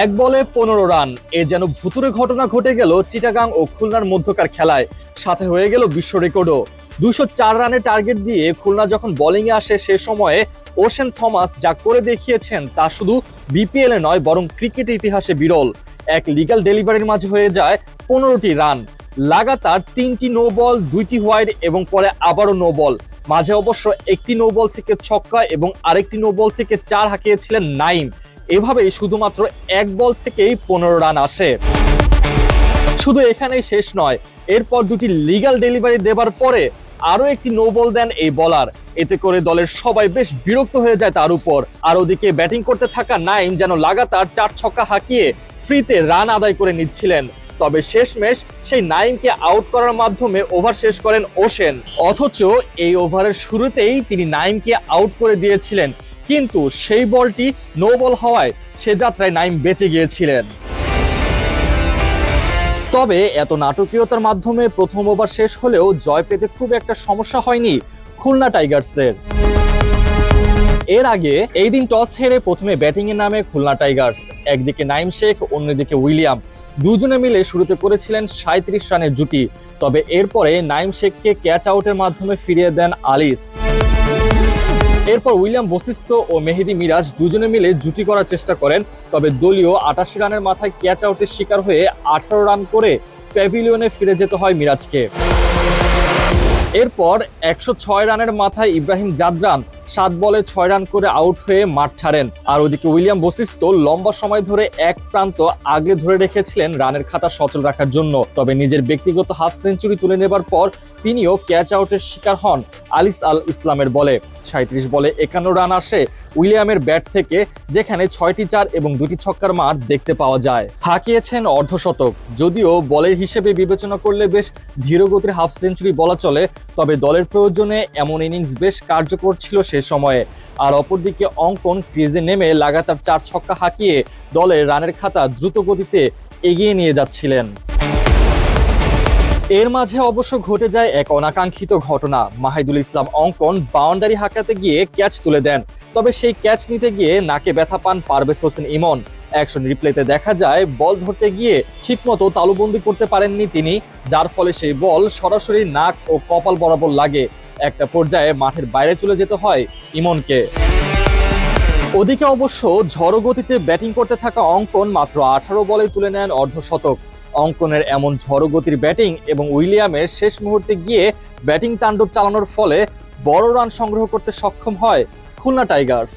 এক বলে পনেরো রান। এ যেন ভুতুরে ঘটনা ঘটে গেল চিটাগাং ও খুলনার মধ্যকার খেলায়। সাথে হয়ে গেল বিশ্ব রেকর্ডও। দুশো চার রানের টার্গেট দিয়ে খুলনা যখন বোলিংয়ে আসে সে সময়ে ওশেন থমাস যা করে দেখিয়েছেন তা শুধু বিপিএলে নয়, বরং ক্রিকেট ইতিহাসে বিরল। এক লিগাল ডেলিভারির মাঝে হয়ে যায় পনেরোটি রান। লাগাতার তিনটি নো বল দুইটি হোয়াইট এবং পরে আবারও নো বল মাঝে অবশ্য একটি নো বল থেকে ছক্কা এবং আরেকটি নো বল থেকে চার হাঁকিয়েছিলেন নাইম। এভাবেই শুধুমাত্র এক বল থেকেই পনেরো রান আসে। শুধু এখানেই শেষ নয়, এরপর দুটি লিগাল ডেলিভারি দেবার পরে আরও একটি নো বল দেন এই বলার এতে করে দলের সবাই বেশ বিরক্ত হয়ে যায় তার উপর। আর ওদিকে ব্যাটিং করতে থাকা নাইম যেন লাগাতার চার ছক্কা হাঁকিয়ে ফ্রিতে রান আদায় করে নিচ্ছিলেন। তবে শেষমেশ সেই নাইমকে আউট করার মাধ্যমে ওভার শেষ করেন ওশেন অথচ এই ওভারের শুরুতেই তিনি নাইমকে আউট করে দিয়েছিলেন। কিন্তু সেই বলটি নো বল হওয়ায় সে যাত্রায় নাইম বেঁচে গিয়েছিলেন। তবে এত নাটকীয়তার মাধ্যমে প্রথম ওভার শেষ হলেও জয় পেতে খুব একটা সমস্যা হয়নি খুলনা টাইগার্সের এর আগে এই দিন টস হেরে প্রথমে ব্যাটিং এ নামে খুলনা টাইগার্স, একদিকে নাইম শেখ, অন্যদিকে উইলিয়াম। দুজনে মিলে শুরুতে করেছিলেন সাঁত্রিশ রানের জুটি, তবে এরপরে নাইম শেখকে ক্যাচ আউটের মাধ্যমে ফিরিয়ে দেন আলিস। এরপর উইলিয়াম বশিষ্ঠ ও মেহেদি মিরাজ দুজনে মিলে জুটি করার চেষ্টা করেন, তবে দলীয় আটাশি রানের মাথায় ক্যাচ আউটের শিকার হয়ে আঠারো রান করে প্যাভিলিয়নে ফিরে যেতে হয় মিরাজকে। এরপর একশো ছয় রানের মাথায় ইব্রাহিম জাদরান সাত বলে ছয় রান করে আউট হয়ে মাঠ ছাড়েন। আর ওদিকে উইলিয়াম বশিষ্ঠ লম্বা সময় ধরে এক প্রান্ত আগে ধরে রেখেছিলেন রানের খাতা সচল রাখার জন্য। তবে নিজের ব্যক্তিগত হাফ সেঞ্চুরি তুলে নেবার পর তিনিও ক্যাচ আউটের শিকার হন আলিস আল ইসলামের বলে। সাঁত্রিশ বলে একান্ন রান আসে উইলিয়ামের ব্যাট থেকে, যেখানে ছয়টি চার এবং দুটি ছক্কার মার দেখতে পাওয়া যায়। হাঁকিয়েছেন অর্ধশতক যদিও বলের হিসেবে বিবেচনা করলে বেশ ধীরগতির হাফ সেঞ্চুরি বলা চলে তবে দলের প্রয়োজনে এমন ইনিংস বেশ কার্যকর ছিল সে সময়ে। আর অপরদিকে অঙ্কন ক্রিজে নেমে লাগাতার চার ছক্কা হাঁকিয়ে দলের রানের খাতা দ্রুত গতিতে এগিয়ে নিয়ে যাচ্ছিলেন। এর মাঝে অবশ্য ঘটে যায় এক অনাকাঙ্ক্ষিত ঘটনা। মাহিদুল ইসলাম অঙ্কন বাউন্ডারি হাঁকাতে গিয়ে ক্যাচ তুলে দেন। তবে সেই ক্যাচ নিতে গিয়ে নাকে ব্যথা পান পারভেজ হোসেন ইমন। অ্যাকশন রিপ্লেতে দেখা যায়, বল ধরতে গিয়ে ঠিকমতো তালুবন্দি করতে পারেননি তিনি, যার ফলে সেই বল সরাসরি নাক ও কপাল বরাবর লাগে। একটা পর্যায়ে মাঠের বাইরে চলে যেতে হয় ইমনকে। ওদিকে অবশ্য ঝড়ো গতিতে ব্যাটিং করতে থাকা অঙ্কন মাত্র আঠারো বলে তুলে নেন অর্ধশতক। অঙ্কনের এমন ঝড়ো গতির ব্যাটিং এবং উইলিয়ামের শেষ মুহূর্তে গিয়ে ব্যাটিং তাণ্ডব চালানোর ফলে বড় রান সংগ্রহ করতে সক্ষম হয় খুলনা টাইগার্স।